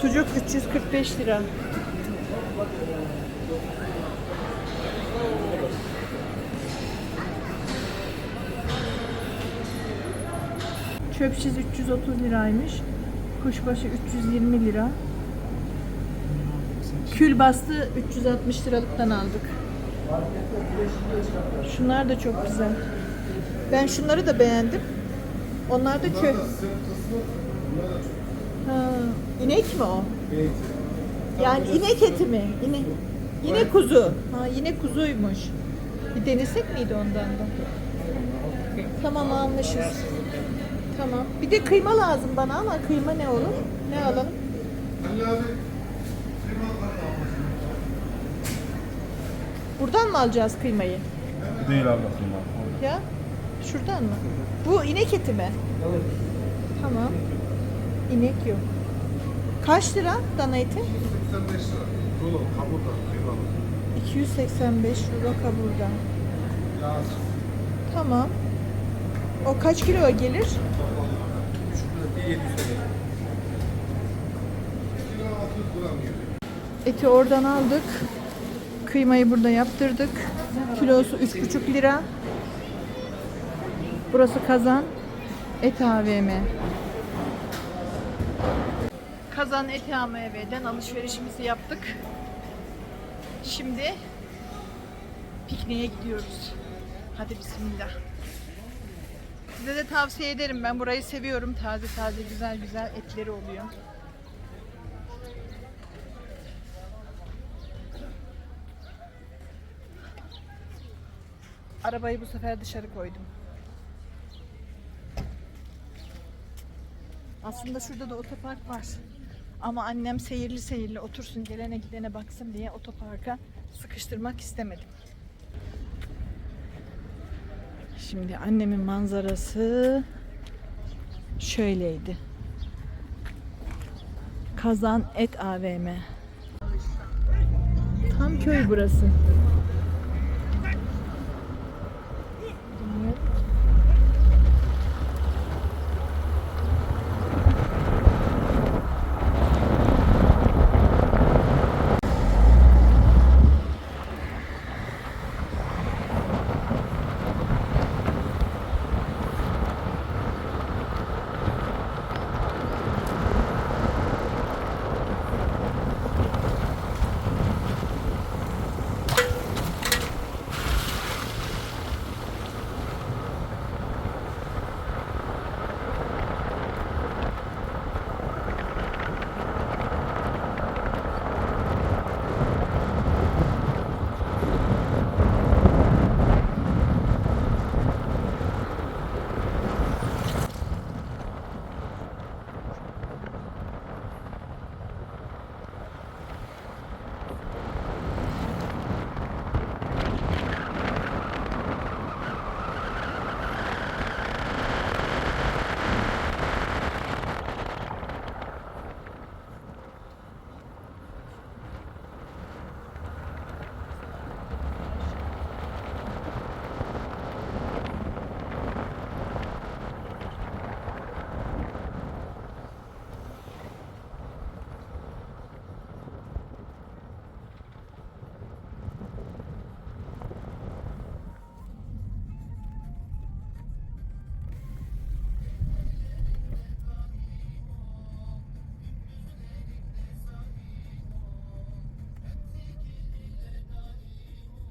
Sucuk 345 lira. Çöp şiş 330 liraymış. Kuşbaşı 320 lira. Kül bastı 360 liralıktan aldık. Şunlar da çok güzel. Ben şunları da beğendim. Onlar da köy. İnek mi o? Yani inek eti mi? Yine yine kuzu. Ha yine kuzuymuş. Bir denesek miydi ondan da? Tamam almışız. Tamam. Bir de kıyma lazım bana ama kıyma ne olur? Ne alalım? Buradan mı alacağız kıymayı? Değil ablasın bak. Ya şuradan mı? Bu inek eti mi? Tamam. İnek yok. Kaç lira dana eti? 85 lira. Dolu, kaburga, kıymalı. 285 euro kaburga. Tamam. O kaç kilo gelir? Eti oradan aldık. Kıymayı burada yaptırdık. Kilosu 3,5 lira. Burası Kazan Et AVM. Kazan Et AVM'den alışverişimizi yaptık. Şimdi pikniğe gidiyoruz. Hadi bismillah. Size de tavsiye ederim. Ben burayı seviyorum. Taze taze güzel güzel etleri oluyor. Arabayı bu sefer dışarı koydum. Aslında şurada da otopark var. Ama annem seyirli seyirli otursun gelene gidene baksın diye otoparka sıkıştırmak istemedim. Şimdi annemin manzarası şöyleydi. Kazan Et AVM. Tam köy burası.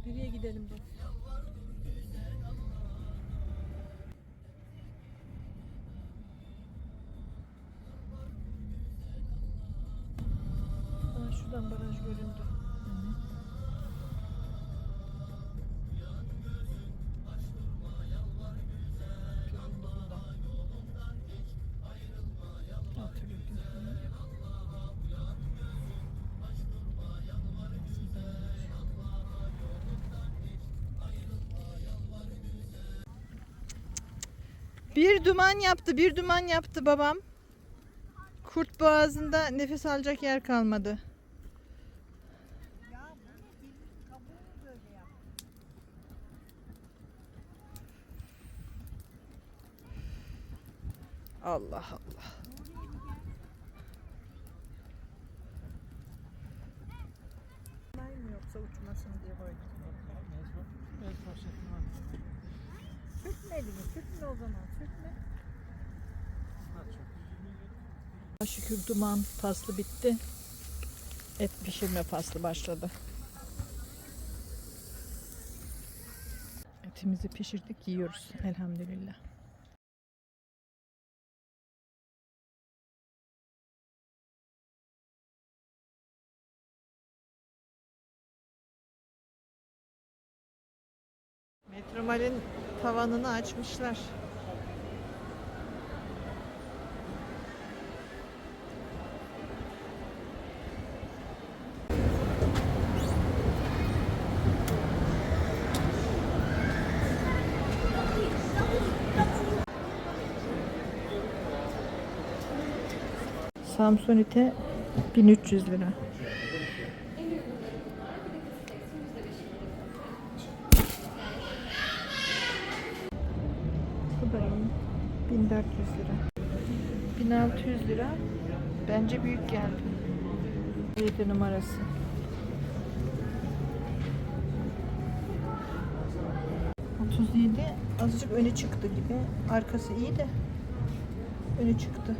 Nereye gidelim bu? Aa, şuradan baraj göründü. Bir duman yaptı, bir duman yaptı babam. Kurt boğazında nefes alacak yer kalmadı. Allah Allah. Yoksa uçmasın diye koydum. Sürtme elini, sürtme o zaman, çok. Şükür duman faslı bitti. Et pişirme faslı başladı. Etimizi pişirdik, yiyoruz elhamdülillah. Metromal'in tavanını açmışlar. Samsonite 1300 lira. 1400 lira. 1600 lira. Bence büyük geldi. 7 numarası. ...37 azıcık öne çıktı gibi. Arkası iyi de öne çıktı.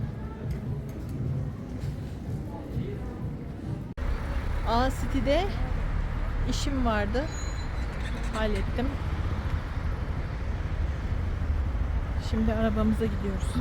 A City'de işim vardı. Hallettim. Şimdi arabamıza gidiyoruz.